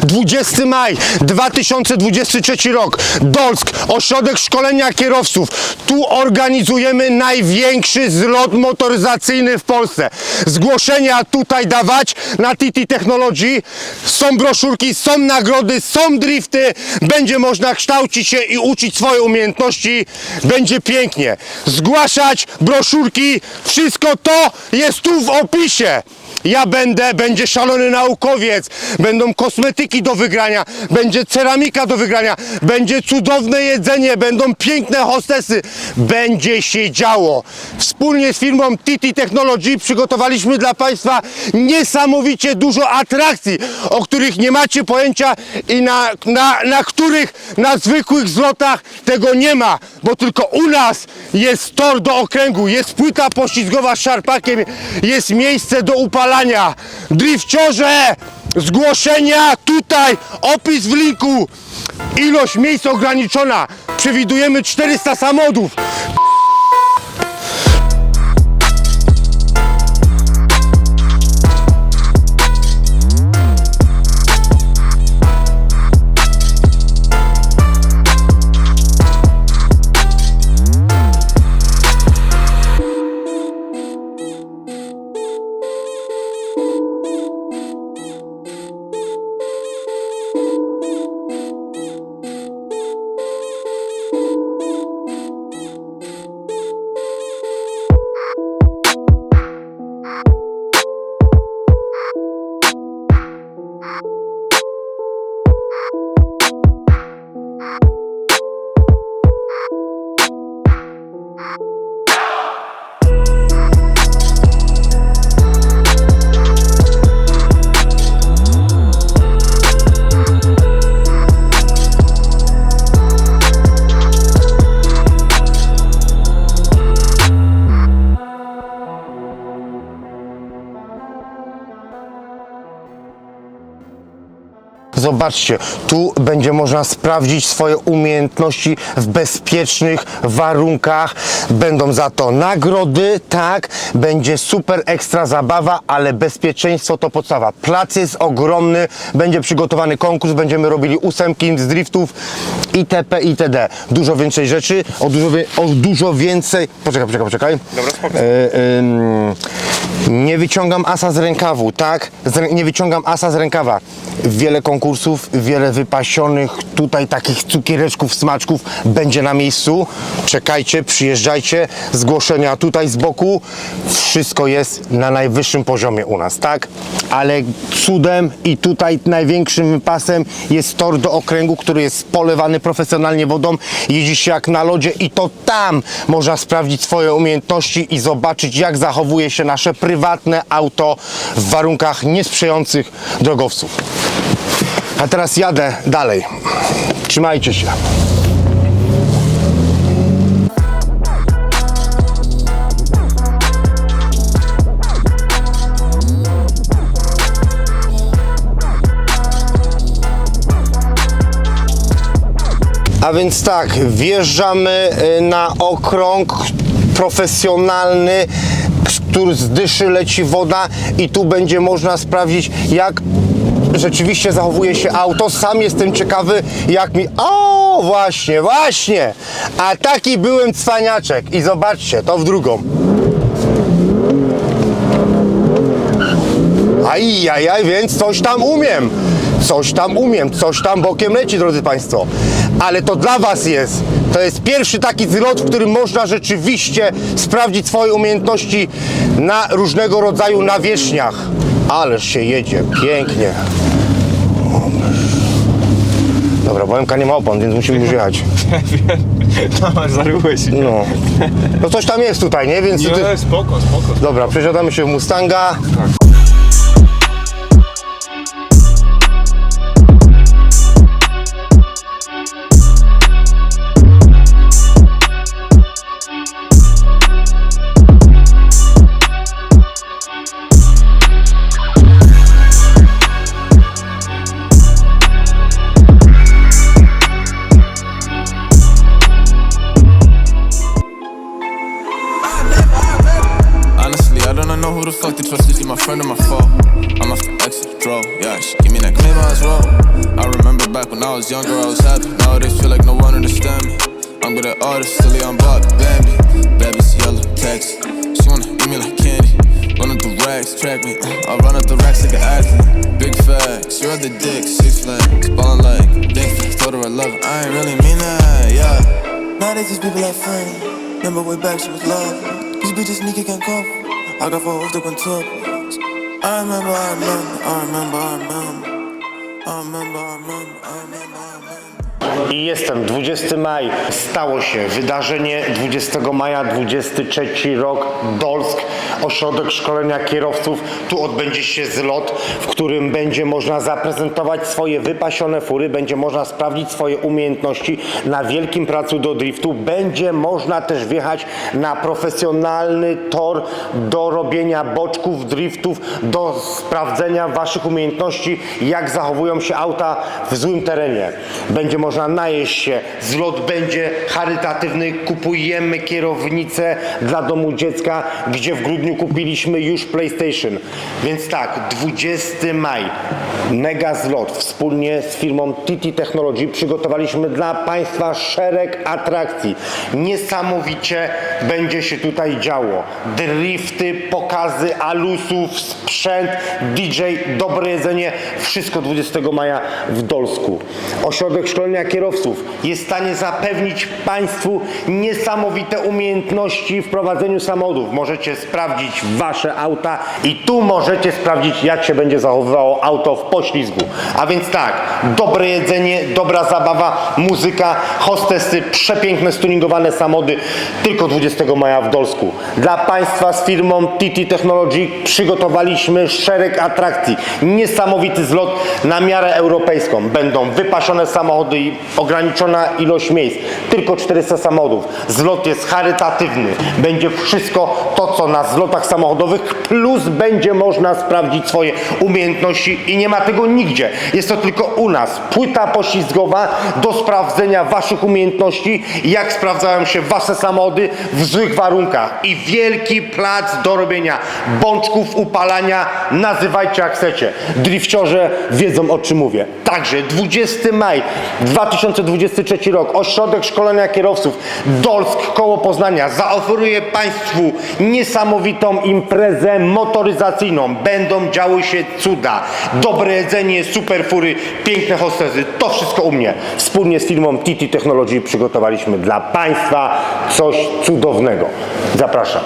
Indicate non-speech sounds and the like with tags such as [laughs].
20 maj 2023 rok. Dolsk, ośrodek szkolenia kierowców. Tu organizujemy największy zlot motoryzacyjny w Polsce. Zgłoszenia tutaj dawać na TT Technology. Są broszurki, są nagrody, są drifty. Będzie można kształcić się i uczyć swoje umiejętności. Będzie pięknie. Zgłaszać broszurki. Wszystko to jest tu w opisie. Ja będę, będzie szalony naukowiec, będą kosmetyki do wygrania, będzie ceramika do wygrania, będzie cudowne jedzenie, będą piękne hostesy, będzie się działo. Wspólnie z firmą TT Technology przygotowaliśmy dla Państwa niesamowicie dużo atrakcji, o których nie macie pojęcia i na, na, na których na zwykłych zlotach tego nie ma, bo tylko u nas jest tor do okręgu, jest płyta poślizgowa z szarpakiem, jest miejsce do upalania. Drifciorze, zgłoszenia tutaj, opis w linku. Ilość miejsc ograniczona. Przewidujemy 400 samochodów. Zobaczcie, tu będzie można sprawdzić swoje umiejętności w bezpiecznych warunkach. Będą za to nagrody, tak, będzie super ekstra zabawa, ale bezpieczeństwo to podstawa. Plac jest ogromny, będzie przygotowany konkurs, będziemy robili ósemki z driftów itp. itd. Dużo więcej rzeczy, o dużo, o dużo więcej. Poczekaj, poczekaj, poczekaj. Dobra, spoko. E, ym, nie wyciągam asa z rękawu, tak? Z, nie wyciągam asa z rękawa. Wiele konkursów, wiele wypasionych tutaj takich cukiereczków, smaczków będzie na miejscu. Czekajcie, przyjeżdżajcie, zgłoszenia tutaj z boku. Wszystko jest na najwyższym poziomie u nas, tak? Ale cudem i tutaj największym wypasem jest tor do okręgu, który jest polewany profesjonalnie wodą. Jeździ się jak na lodzie i to tam można sprawdzić swoje umiejętności i zobaczyć, jak zachowuje się nasze prywatne auto w warunkach niesprzyjających drogowców. A teraz jadę dalej. Trzymajcie się. A więc tak, wjeżdżamy y, na okrąg profesjonalny, z dyszy leci woda i tu będzie można sprawdzić, jak rzeczywiście zachowuje się auto. Sam jestem ciekawy, jak mi... O, właśnie, właśnie! A taki byłem cwaniaczek. I zobaczcie, to w drugą. Ajajaj, więc coś tam umiem. Coś tam umiem, coś tam bokiem leci, drodzy Państwo. Ale to dla Was jest. To jest pierwszy taki zlot, w którym można rzeczywiście sprawdzić swoje umiejętności na różnego rodzaju nawierzchniach. Ależ się jedzie, pięknie. Dobra, Bohemka nie ma opon, więc musimy już jechać. [laughs] No, zaryłeś. No. no coś tam jest tutaj, nie? Więc... Nie, spoko, spoko. Dobra, przesiadamy się w Mustanga. Honestly, don't know who the fuck to trust. Is he my friend or my foe? I'm off the exit, draw. Yeah, she give me that claim as well. When I was younger, I was happy. Nowadays, feel like no one understand me. I'm good at artists, silly, I'm Bob Bambi. Baby's yellow, text. She wanna eat me like candy. Run up the racks, track me. uh, I run up the racks like an athlete. Big facts, you're the dick, six flags. Ballin' like flags. Told her I love her, I ain't really mean that, yeah. Nowadays these people like funny. Remember way back she was lovely. These bitches sneaky can't cover. I got four that went top. I I remember, I remember, I remember. I remember, I remember, I remember, I remember. I jestem, 20 maj, stało się. Wydarzenie 20 maja, 23 rok, Dolsk, ośrodek szkolenia kierowców. Tu odbędzie się zlot, w którym będzie można zaprezentować swoje wypasione fury, będzie można sprawdzić swoje umiejętności na wielkim pracu do driftu, będzie można też wjechać na profesjonalny tor do robienia boczków, driftów, do sprawdzenia waszych umiejętności, jak zachowują się auta w złym terenie. Będzie można najeść się, zlot będzie charytatywny, kupujemy kierownicę dla domu dziecka, gdzie w grudniu kupiliśmy już PlayStation. Więc tak, 20 maj, mega zlot, wspólnie z firmą TT Technology przygotowaliśmy dla Państwa szereg atrakcji. Niesamowicie będzie się tutaj działo. Drifty, pokazy alusów, sprzęt, DJ, dobre jedzenie, wszystko 20 maja w Dolsku. Ośrodek szkolenia kierowców jest w stanie zapewnić Państwu niesamowite umiejętności w prowadzeniu samochodów. Możecie sprawdzić Wasze auta i tu możecie sprawdzić, jak się będzie zachowywało auto w poślizgu. A więc tak, dobre jedzenie, dobra zabawa, muzyka, hostesy, przepiękne stuningowane samochody tylko 20 maja w Dolsku. Dla Państwa z firmą TT Technology przygotowaliśmy szereg atrakcji. Niesamowity zlot na miarę europejską. Będą wypasione samochody ograniczona ilość miejsc. Tylko 400 samochodów. Zlot jest charytatywny. Będzie wszystko to, co na zlotach samochodowych, plus będzie można sprawdzić swoje umiejętności i nie ma tego nigdzie. Jest to tylko u nas. Płyta poślizgowa do sprawdzenia Waszych umiejętności, jak sprawdzają się Wasze samochody w złych warunkach. I wielki plac do robienia bączków, upalania, nazywajcie jak chcecie. Drifciorze wiedzą o czym mówię. Także 20 maj 2023 rok, Ośrodek Szkolenia Kierowców Dolsk koło Poznania zaoferuje Państwu niesamowitą imprezę motoryzacyjną. Będą działy się cuda. Dobre jedzenie, super fury, piękne hostezy. To wszystko u mnie. Wspólnie z firmą TT Technology przygotowaliśmy dla Państwa coś cudownego. Zapraszam.